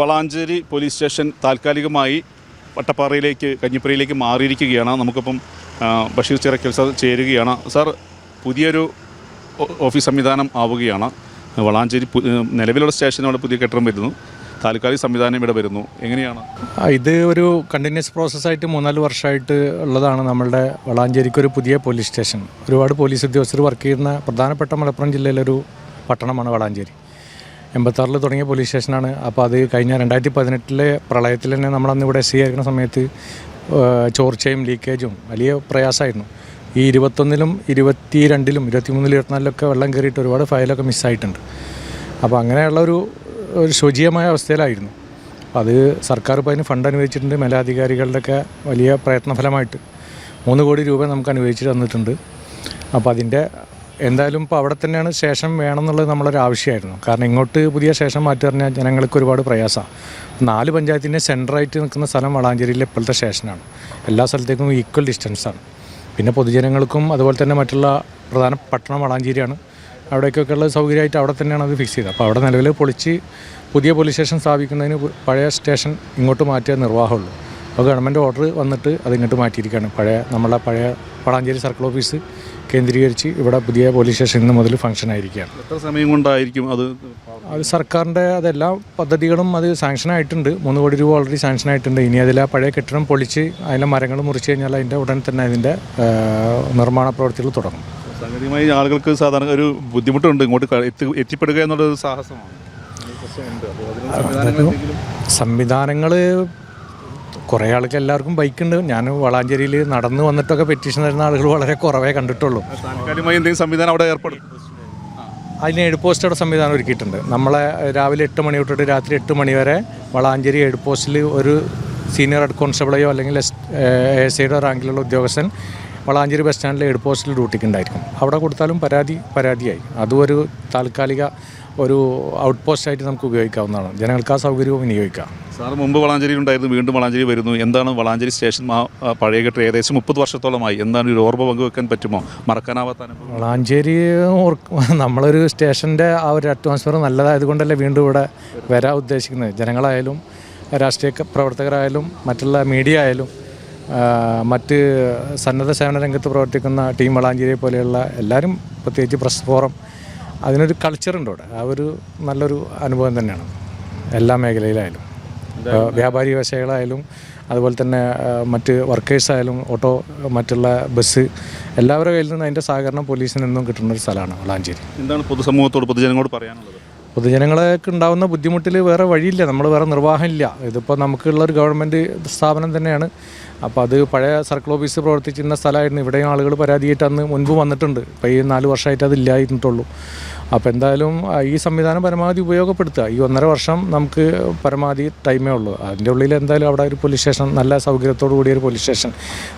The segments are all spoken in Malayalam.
വളാഞ്ചേരി പോലീസ് സ്റ്റേഷൻ താൽക്കാലികമായി വട്ടപ്പാറയിലേക്ക് കഞ്ഞിപ്പുരയിലേക്ക് മാറിയിരിക്കുകയാണ്. നമുക്കിപ്പം ബഷീർ ചിറക്കൽ സാർ ചേരുകയാണ്. സാർ പുതിയൊരു ഓഫീസ് സംവിധാനം ആവുകയാണ്. വളാഞ്ചേരി നിലവിലുള്ള സ്റ്റേഷനോട് പുതിയ കെട്ടിടം വരുന്നു. താൽക്കാലിക സംവിധാനം ഇവിടെ വരുന്നു. എങ്ങനെയാണ്? ഇത് ഒരു കണ്ടിന്യൂസ് പ്രോസസ്സായിട്ട് മൂന്നാൽ വർഷമായിട്ട് ഉള്ളതാണ് നമ്മളുടെ വളാഞ്ചേരിക്ക് ഒരു പുതിയ പോലീസ് സ്റ്റേഷൻ. ഒരുപാട് പോലീസ് ഉദ്യോഗസ്ഥർ വർക്ക് ചെയ്യുന്ന പ്രധാനപ്പെട്ട മലപ്പുറം ജില്ലയിലൊരു പട്ടണമാണ് വളാഞ്ചേരി. എൺപത്താറിൽ തുടങ്ങിയ പോലീസ് സ്റ്റേഷനാണ് അപ്പോൾ അത് കഴിഞ്ഞ രണ്ടായിരത്തി പതിനെട്ടിലെ പ്രളയത്തിൽ തന്നെ നമ്മളന്ന് ഇവിടെ എസ് സി സമയത്ത് ചോർച്ചയും ലീക്കേജും വലിയ പ്രയാസമായിരുന്നു. ഈ ഇരുപത്തൊന്നിലും ഇരുപത്തി രണ്ടിലും ഇരുപത്തി മൂന്നിലും ഇരുപത്തിനാലിലൊക്കെ വെള്ളം കയറിയിട്ട് ഒരുപാട് ഫയലൊക്കെ മിസ്സായിട്ടുണ്ട് അപ്പോൾ അങ്ങനെയുള്ള ഒരു ഒരു ശുചിയമായ അവസ്ഥയിലായിരുന്നു. അത് സർക്കാർ ഇപ്പോൾ അതിന് ഫണ്ട് അനുവദിച്ചിട്ടുണ്ട്. മേലധികാരികളുടെയൊക്കെ വലിയ പ്രയത്നഫലമായിട്ട് മൂന്ന് കോടി രൂപ നമുക്ക് അനുവദിച്ച് തന്നിട്ടുണ്ട്. അപ്പോൾ അതിന്റെ എന്തായാലും ഇപ്പോൾ അവിടെ തന്നെയാണ് ശേഷം വേണം എന്നുള്ളത് നമ്മളൊരു ആവശ്യമായിരുന്നു. കാരണം ഇങ്ങോട്ട് പുതിയ ശേഷം മാറ്റി പറഞ്ഞാൽ ജനങ്ങൾക്ക് ഒരുപാട് പ്രയാസമാണ് നാല് പഞ്ചായത്തിന്റെ സെന്ററായിട്ട് നിൽക്കുന്ന സ്ഥലം വളാഞ്ചേരിയിലെ ഇപ്പോഴത്തെ സ്റ്റേഷനാണ് എല്ലാ സ്ഥലത്തേക്കും ഈക്വൽ ഡിസ്റ്റൻസാണ് പിന്നെ പൊതുജനങ്ങൾക്കും അതുപോലെ തന്നെ മറ്റുള്ള പ്രധാന പട്ടണം വളാഞ്ചേരിയാണ്. അവിടേക്കൊക്കെ ഉള്ള സൗകര്യമായിട്ട് അവിടെ തന്നെയാണ് അത് ഫിക്സ് ചെയ്തത്. അപ്പോൾ അവിടെ നിലവിൽ പൊളിച്ച് പുതിയ പോലീസ് സ്റ്റേഷൻ സ്ഥാപിക്കുന്നതിന് പഴയ സ്റ്റേഷൻ ഇങ്ങോട്ട് മാറ്റിയ നിർവാഹമുള്ളൂ. അപ്പോൾ ഗവൺമെന്റ് ഓർഡർ വന്നിട്ട് അതിങ്ങോട്ട് മാറ്റിയിരിക്കുകയാണ്. പഴയ നമ്മളെ പഴയ വളാഞ്ചേരി സർക്കിൾ ഓഫീസ് കേന്ദ്രീകരിച്ച് ഇവിടെ പുതിയ പോലീസ് സ്റ്റേഷൻ ഇന്ന് മുതൽ ഫംഗ്ഷൻ ആയിരിക്കുകയാണ്. എത്ര സമയം കൊണ്ടായിരിക്കും അത്? അത് സർക്കാരിന്റെ അതെല്ലാ പദ്ധതികളും അത് സാങ്ഷൻ ആയിട്ടുണ്ട്. മൂന്ന് കോടി രൂപ ഓൾറെഡി സാങ്ഷൻ ആയിട്ടുണ്ട്. ഇനി അതിൽ ആ പഴയ കെട്ടിടം പൊളിച്ച് അതിലെ മരങ്ങൾ മുറിച്ച് കഴിഞ്ഞാൽ അതിന്റെ ഉടൻ തന്നെ അതിന്റെ നിർമ്മാണ പ്രവൃത്തികൾ തുടങ്ങും. സാങ്കേതികമായി ആളുകൾക്ക് സാധാരണ ഒരു ബുദ്ധിമുട്ടുണ്ട്. ഇങ്ങോട്ട് എത്തി എത്തിപ്പെടുക എന്നുള്ളൊരു സാഹസമാണ്. സംവിധാനങ്ങൾ കുറേ ആൾക്ക് എല്ലാവർക്കും ബൈക്ക് ഉണ്ട് ഞാൻ വളാഞ്ചേരിയിൽ നടന്ന് വന്നിട്ടൊക്കെ പെറ്റീഷൻ തരുന്ന ആളുകൾ വളരെ കുറവേ കണ്ടിട്ടുള്ളൂ. താൽക്കാലികമായി എന്തെങ്കിലും സംവിധാനം അവിടെ ഏർപ്പെടും? അതിന് എയ്ഡ് പോസ്റ്റോടെ സംവിധാനം ഒരുക്കിയിട്ടുണ്ട്. നമ്മളെ രാവിലെ എട്ട് മണി തൊട്ടിട്ട് രാത്രി എട്ട് മണി വരെ വളാഞ്ചേരി എയ്ഡ് പോസ്റ്റിൽ ഒരു സീനിയർ ഹെഡ് കോൺസ്റ്റബിളെയോ അല്ലെങ്കിൽ എസ് എസ് ഐയുടെ റാങ്കിലുള്ള ഉദ്യോഗസ്ഥൻ വളാഞ്ചേരി ബസ് സ്റ്റാൻഡിലെ എയ്ഡ് പോസ്റ്റിൽ ഡ്യൂട്ടിക്ക് ഉണ്ടായിരിക്കും. അവിടെ കൊടുത്താലും പരാതി പരാതിയായി. അതും ഒരു താൽക്കാലിക ഒരു ഔട്ട് പോസ്റ്റായിട്ട് നമുക്ക് ഉപയോഗിക്കാവുന്നതാണ്. ജനങ്ങൾക്ക് ആ സൗകര്യവും വിനിയോഗിക്കാം. സാർ മുമ്പ് വളാഞ്ചേരി ഉണ്ടായിരുന്നു വീണ്ടും വളാഞ്ചേരി വരുന്നു. എന്താണ് വളാഞ്ചേരി സ്റ്റേഷൻ പഴയ കെട്ട് ഏകദേശം മുപ്പത് വർഷത്തോളമായി. എന്താണ് ഒരു ഓർമ്മ പങ്കുവെക്കാൻ പറ്റുമോ? മറക്കാനാവാത്ത വളാഞ്ചേരി നമ്മളൊരു സ്റ്റേഷന്റെ ആ ഒരു അറ്റ്മോസ്ഫിയർ നല്ലതായത് കൊണ്ടല്ലേ വീണ്ടും ഇവിടെ വരാൻ ഉദ്ദേശിക്കുന്നത്. ജനങ്ങളായാലും രാഷ്ട്രീയ പ്രവർത്തകരായാലും മറ്റുള്ള മീഡിയ ആയാലും മറ്റ് സന്നദ്ധ സേവന രംഗത്ത് പ്രവർത്തിക്കുന്ന ടീം വളാഞ്ചേരിയെ പോലെയുള്ള എല്ലാവരും പ്രത്യേകിച്ച് പ്രസ് ഫോറം അതിനൊരു കൾച്ചറുണ്ട് അവിടെ. ആ ഒരു നല്ലൊരു അനുഭവം തന്നെയാണ്. എല്ലാ മേഖലയിലായാലും. വ്യാപാരി വ്യവസായികളായാലും അതുപോലെ തന്നെ മറ്റ് മറ്റ് വർക്കേഴ്സായാലും ഓട്ടോ മറ്റുള്ള ബസ് എല്ലാവരുടെ കയ്യിൽ നിന്നും അതിന്റെ സഹകരണം പോലീസിൽ നിന്നും കിട്ടുന്ന ഒരു സ്ഥലമാണ് വളാഞ്ചേരി. എന്താണ് പൊതുസമൂഹത്തോട് പൊതുജനങ്ങളോട് പറയാനുള്ളത്? പൊതുജനങ്ങൾക്ക് ഉണ്ടാകുന്ന ബുദ്ധിമുട്ടിൽ വേറെ വഴിയില്ല നമ്മൾ വേറെ നിർവാഹമില്ല. ഇതിപ്പോൾ നമുക്കുള്ള ഒരു ഗവൺമെന്റ് സ്ഥാപനം തന്നെയാണ്. അപ്പോൾ അത് പഴയ സർക്കിൾ ഓഫീസ് പ്രവർത്തിച്ചിരുന്ന സ്ഥലമായിരുന്നു. ഇവിടെയും ആളുകൾ പരാതിയായിട്ട് അന്ന് മുൻപ് വന്നിട്ടുണ്ട്. ഇപ്പോൾ ഈ നാല് വർഷമായിട്ട് അത് ഇല്ലായിരുന്നിട്ടുള്ളൂ. അപ്പോൾ എന്തായാലും ഈ സംവിധാനം പരമാവധി ഉപയോഗപ്പെടുത്തുക. ഈ ഒന്നര വർഷം നമുക്ക് പരമാവധി ടൈമേ ഉള്ളൂ. അതിന്റെ ഉള്ളിൽ എന്തായാലും അവിടെ ഒരു പോലീസ് സ്റ്റേഷൻ നല്ല സൗകര്യത്തോടു കൂടിയൊരു പോലീസ് സ്റ്റേഷൻ.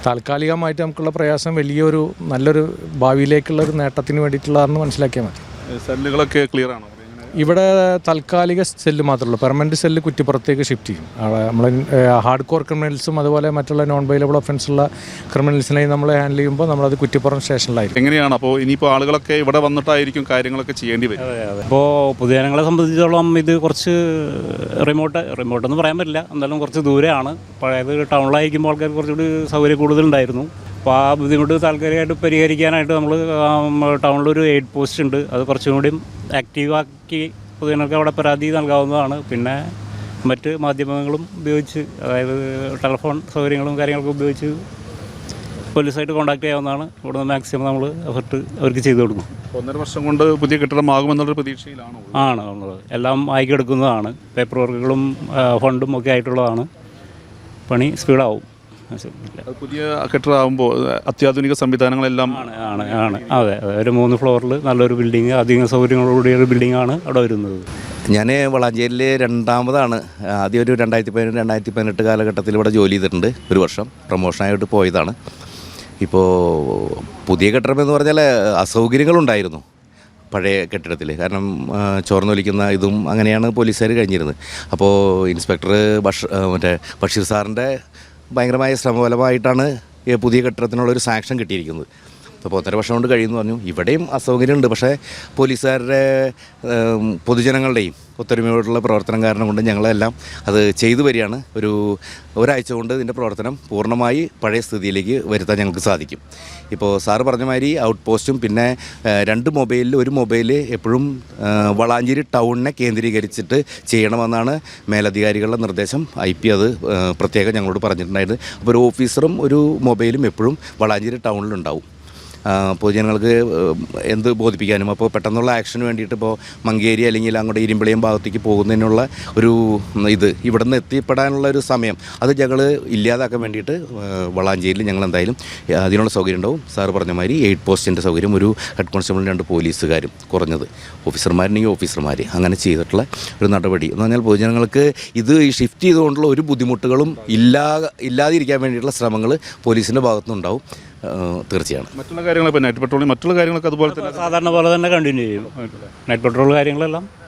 താൽക്കാലികമായിട്ട് നമുക്കുള്ള പ്രയാസം വലിയൊരു നല്ലൊരു ഭാവിയിലേക്കുള്ള ഒരു നേട്ടത്തിന് വേണ്ടിയിട്ടുള്ളതാണെന്ന് മനസ്സിലാക്കിയാൽ മതി. സെല്ലുകളൊക്കെ ക്ലിയർ ആണോ? ഇവിടെ താൽക്കാലിക സെല്ല് മാത്രമേ ഉള്ളൂ. പെർമനന്റ് സെല്ല് കുറ്റിപ്പുറത്തേക്ക് ഷിഫ്റ്റ് ചെയ്യും. അവിടെ നമ്മൾ ഹാർഡ് കോർ ക്രിമിനൽസും അതുപോലെ മറ്റുള്ള നോൺ ബൈലബിൾ ഒഫൻസ് ഉള്ള ക്രിമിനൽസിനെയും നമ്മൾ ഹാൻഡിൽ ചെയ്യുമ്പോൾ നമ്മളത് കുറ്റിപ്പുറം സ്റ്റേഷനിലായിരിക്കും എങ്ങനെയാണ്? അപ്പോൾ ഇനിയിപ്പോൾ ആളുകളൊക്കെ ഇവിടെ വന്നിട്ടായിരിക്കും കാര്യങ്ങളൊക്കെ ചെയ്യേണ്ടി വരും. അപ്പോൾ പൊതുജനങ്ങളെ സംബന്ധിച്ചിടത്തോളം ഇത് കുറച്ച് റിമോട്ട് റിമോട്ട് എന്ന് പറയാൻ പറ്റില്ല. എന്തായാലും കുറച്ച് ദൂരെയാണ്. പഴയത് ടൗണിലായിരിക്കുമ്പോൾ ആൾക്കാർക്ക് കുറച്ചുകൂടി സൗകര്യം കൂടുതലുണ്ടായിരുന്നു. അപ്പോൾ ആ ബുദ്ധിമുട്ട് താൽക്കാലികമായിട്ട് പരിഹരിക്കാനായിട്ട് നമ്മൾ ടൗണിലൊരു എയ്ഡ് പോസ്റ്റ് ഉണ്ട്. അത് കുറച്ചും കൂടി ആക്റ്റീവാക്കി പൊതുജനങ്ങൾക്ക് അവിടെ പരാതി നൽകാവുന്നതാണ്. പിന്നെ മറ്റ് മാധ്യമങ്ങളും ഉപയോഗിച്ച് അതായത് ടെലിഫോൺ സൗകര്യങ്ങളും കാര്യങ്ങളൊക്കെ ഉപയോഗിച്ച് പോലീസായിട്ട് കോൺടാക്ട് ചെയ്യാവുന്നതാണ്. ഇവിടുന്ന് മാക്സിമം നമ്മൾ എഫർട്ട് അവർക്ക് ചെയ്തു കൊടുക്കും. ഒന്നര വർഷം കൊണ്ട് പുതിയ കെട്ടിടമാകുമെന്നുള്ള പ്രതീക്ഷയിലാണ് ആണ് ഉള്ളത് എല്ലാം ആയിക്കെടുക്കുന്നതാണ്. പേപ്പർ വർക്കുകളും ഫണ്ടും ഒക്കെ ആയിട്ടുള്ളതാണ്. പണി സ്പീഡാവും പുതിയ കെട്ടിടമാകുമ്പോൾ അത്യാധുനിക സംവിധാനങ്ങളെല്ലാം ആണ് ആണ് ആണ്. അതെ അതെ. ഒരു മൂന്ന് ഫ്ലോറിൽ നല്ലൊരു ബിൽഡിങ് അധിക സൗകര്യങ്ങളോടുകൂടിയ ഒരു ആണ് അവിടെ വരുന്നത്. ഞാൻ വളാഞ്ചേരിയിൽ രണ്ടാമതാണ്. ആദ്യം ഒരു രണ്ടായിരത്തി പതിനെട്ട് രണ്ടായിരത്തി പതിനെട്ട് കാലഘട്ടത്തിൽ ഇവിടെ ജോലി ചെയ്തിട്ടുണ്ട്. ഒരു വർഷം പ്രൊമോഷനായിട്ട് പോയതാണ്. ഇപ്പോൾ പുതിയ കെട്ടിടം എന്ന് പറഞ്ഞാൽ അസൗകര്യങ്ങളുണ്ടായിരുന്നു പഴയ കെട്ടിടത്തിൽ കാരണം ചോർന്നൊലിക്കുന്ന ഇതും അങ്ങനെയാണ് പോലീസുകാർ കഴിഞ്ഞിരുന്നത്. അപ്പോൾ ഇൻസ്പെക്ടർ ബഷ് മറ്റേ ബഷീർ സാറിന്റെ ഭയങ്കരമായ ശ്രമഫലമായിട്ടാണ് പുതിയ കെട്ടിടത്തിനുള്ള ഒരു സാങ്ഷൻ കിട്ടിയിരിക്കുന്നത്. അപ്പോൾ ഒന്നര വർഷം കൊണ്ട് കഴിയുമെന്ന് പറഞ്ഞു. ഇവിടെയും അസൗകര്യമുണ്ട്. പക്ഷേ പോലീസുകാരുടെ പൊതുജനങ്ങളുടെയും ഒത്തൊരുമയോടുള്ള പ്രവർത്തനം കാരണം കൊണ്ട് ഞങ്ങളെല്ലാം അത് ചെയ്തു വരികയാണ്. ഒരു ഒരാഴ്ച കൊണ്ട് ഇതിന്റെ പ്രവർത്തനം പൂർണമായി പഴയ സ്ഥിതിയിലേക്ക് വരുത്താൻ ഞങ്ങൾക്ക് സാധിക്കും. ഇപ്പോൾ സാറ് പറഞ്ഞ മാതിരി ഔട്ട് പോസ്റ്റും പിന്നെ രണ്ട് മൊബൈലിൽ ഒരു മൊബൈൽ എപ്പോഴും വളാഞ്ചേരി ടൗണിനെ കേന്ദ്രീകരിച്ചിട്ട് ചെയ്യണമെന്നാണ് മേലധികാരികളുടെ നിർദ്ദേശം. ഐ പി അത് പ്രത്യേകം ഞങ്ങളോട് പറഞ്ഞിട്ടുണ്ടായിരുന്നു. അപ്പോൾ ഒരു ഓഫീസറും ഒരു മൊബൈലും എപ്പോഴും വളാഞ്ചേരി ടൗണിലുണ്ടാവും. പൊതുജനങ്ങൾക്ക് എന്ത് ബോധിപ്പിക്കാനും. അപ്പോൾ പെട്ടെന്നുള്ള ആക്ഷന് വേണ്ടിയിട്ട് ഇപ്പോൾ മങ്കേരി അല്ലെങ്കിൽ അങ്ങോട്ട് ഇരുമ്പിളിയം ഭാഗത്തേക്ക് പോകുന്നതിനുള്ള ഒരു ഇത് ഇവിടെ നിന്ന് എത്തിപ്പെടാനുള്ള ഒരു സമയം. അത് ഞങ്ങൾ ഇല്ലാതാക്കാൻ വേണ്ടിയിട്ട് വളാഞ്ചേരിയിൽ ഞങ്ങൾ എന്തായാലും അതിനുള്ള സൗകര്യം ഉണ്ടാവും. സാറ് പറഞ്ഞ മാതിരി എയ്റ്റ് പോസ്റ്റിന്റെ സൗകര്യം ഒരു ഹെഡ് കോൺസ്റ്റബിളും രണ്ട് പോലീസുകാരും കുറഞ്ഞത്. ഓഫീസർമാരുണ്ടെങ്കിൽ ഓഫീസർമാർ. അങ്ങനെ ചെയ്തിട്ടുള്ള ഒരു നടപടി. എന്ന് പറഞ്ഞാൽ പൊതുജനങ്ങൾക്ക് ഇത് ഷിഫ്റ്റ് ചെയ്തുകൊണ്ടുള്ള ഒരു ബുദ്ധിമുട്ടുകളും ഇല്ലാ ഇല്ലാതിരിക്കാൻ വേണ്ടിയിട്ടുള്ള ശ്രമങ്ങൾ പോലീസിന്റെ ഭാഗത്തുനിന്നുണ്ടാവും. തീർച്ചയാണ്. മറ്റുള്ള കാര്യങ്ങളൊക്കെ ഇപ്പോൾ നൈറ്റ് പെട്രോളിംഗ് മറ്റുള്ള കാര്യങ്ങളൊക്കെ അതുപോലെ തന്നെ സാധാരണ പോലെ തന്നെ കണ്ടിന്യൂ ചെയ്യും. നൈറ്റ് പെട്രോൾ കാര്യങ്ങളെല്ലാം